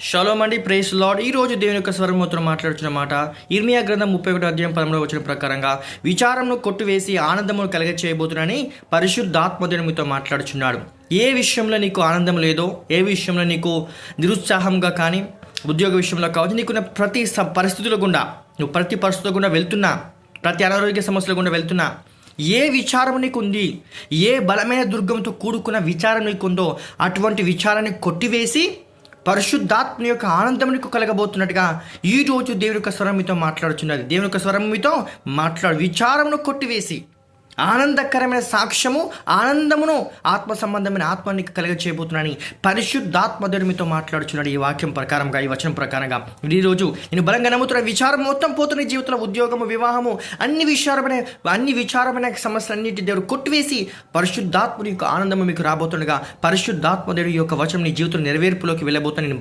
Shalom అండి praise lord ఈ రోజు దేవుని యొక్క స్వరమూత్రం మాట్లాడుచున్న మాట ఇర్మియా గ్రంథం ముప్పై ఒకటి అధ్యాయం పదంలో వచ్చిన ప్రకారంగా విచారంను కొట్టివేసి ఆనందమును కలిగ చేయబోతున్నానని పరిశుద్ధాత్మదేవుడు మీతో మాట్లాడుచున్నాడు. ఏ విషయంలో నీకు ఆనందం లేదో ఏ విషయంలో నీకు నిరుత్సాహంగా కానీ ఉద్యోగ విషయంలో కావచ్చు నీకున్న ప్రతి స పరిస్థితుల గుండా నువ్వు ప్రతి పరిస్థితుల గుండా వెళ్తున్నా ప్రతి అనారోగ్య సమస్యల గుండా వెళ్తున్నా ఏ విచారం నీకు ఉంది ఏ బలమైన దుర్గంతో కూడుకున్న విచారం నీకుందో అటువంటి విచారాన్ని కొట్టివేసి పరిశుద్ధాత్మ యొక్క ఆనందం నీకు కలగబోతున్నట్టుగా ఈ రోజు దేవుని యొక్క స్వరం మీతో మాట్లాడుచున్నది. దేవుని యొక్క స్వరం మీతో మాట్లాడు విచారమును కొట్టివేసి. ఆనందకరమైన సాక్ష్యము ఆనందమును ఆత్మ సంబంధమైన ఆత్మ నీకు కలిగ చేయబోతున్నానని పరిశుద్ధాత్మ మీతో మాట్లాడుచున్నాడు ఈ వాక్యం ప్రకారంగా ఈ వచనం ప్రకారంగా. ఈరోజు నేను బలంగా నమ్ముతున్న విచారం మొత్తం పోతున్న జీవితంలో ఉద్యోగము వివాహము అన్ని విచారమైన అన్ని విచారమైన సమస్యలన్నిటి దేవుడు కొట్టివేసి పరిశుద్ధాత్ముని యొక్క ఆనందము మీకు రాబోతుండగా పరిశుద్ధాత్మ దేవుడి యొక్క వచనం నీ జీవితం నెరవేర్పులోకి వెళ్ళబోతున్న నేను